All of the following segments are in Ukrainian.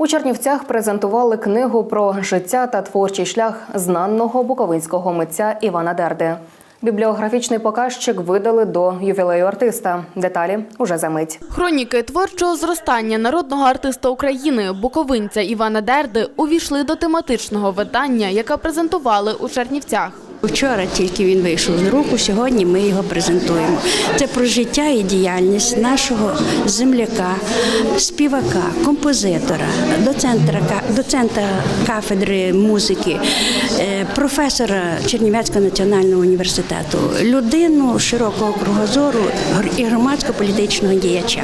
У Чернівцях презентували книгу про життя та творчий шлях знаного буковинського митця Івана Дерди. Бібліографічний показчик видали до ювілею артиста. Деталі уже за мить. Хроніки творчого зростання народного артиста України, буковинця Івана Дерди, увійшли до тематичного видання, яке презентували у Чернівцях. Вчора тільки він вийшов з руку, сьогодні ми його презентуємо. Це про життя і діяльність нашого земляка, співака, композитора, доцента кафедри музики, е, професора Чернівецького національного університету, людину широкого кругозору і громадсько-політичного діяча.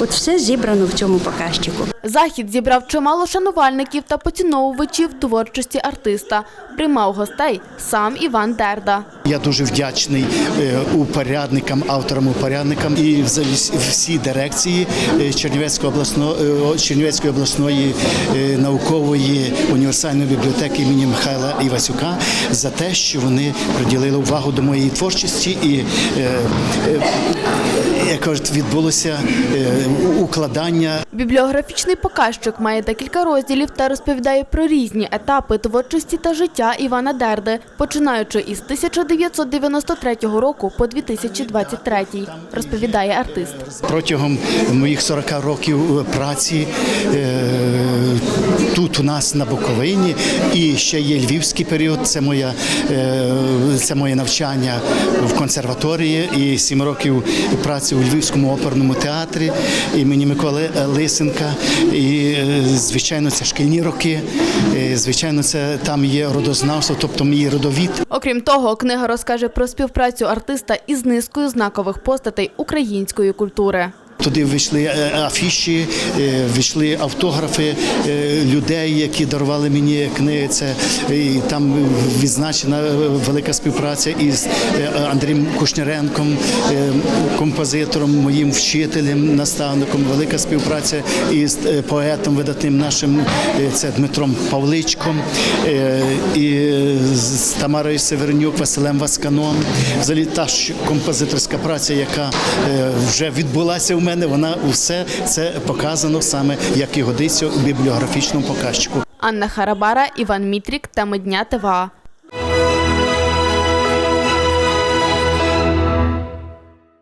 От все зібрано в цьому показчику. Захід зібрав чимало шанувальників та поціновувачів творчості артиста. Приймав гостей сам Іван Дерда. Я дуже вдячний е, упорядникам, авторам упорядникам і всій дирекції е, Чернівецької обласної, Чернівецької обласної е, наукової універсальної бібліотеки імені Михайла Івасюка за те, що вони приділили увагу до моєї творчості і е, е, як кажуть, відбулося е, укладання Бібліографічний показчик має декілька розділів та розповідає про різні етапи творчості та життя Івана Дерди, починаючи із 1993 року по 2023, розповідає артист. Протягом моїх 40 років праці е, тут у нас на Буковині і ще є львівський період. Це моя е, це моє навчання в консерваторії і 7 років праці у Львівському оперному театрі імені Миколи Лисенка. І е, звичайно, це шкільні роки. Е, Звичайно, це там є родознавство, тобто мій родовід. Окрім того, книга розкаже про співпрацю артиста із низкою знакових постатей української культури. Туди вийшли е, афіші, е, вийшли автографи е, людей, які дарували мені книги. Це е, і там відзначена велика співпраця із е, Андрієм Кушняренком, е, композитором, моїм вчителем, наставником. Велика співпраця із е, поетом видатним нашим е, це Дмитром Павличком е, і з Тамарою Севернюк, Василем Васканом. Взагалі та ж композиторська праця, яка е, вже відбулася у мене, вона усе це показано саме як і годиться у бібліографічному показчику. Анна Харабара, Іван Мітрік, та дня ТВА.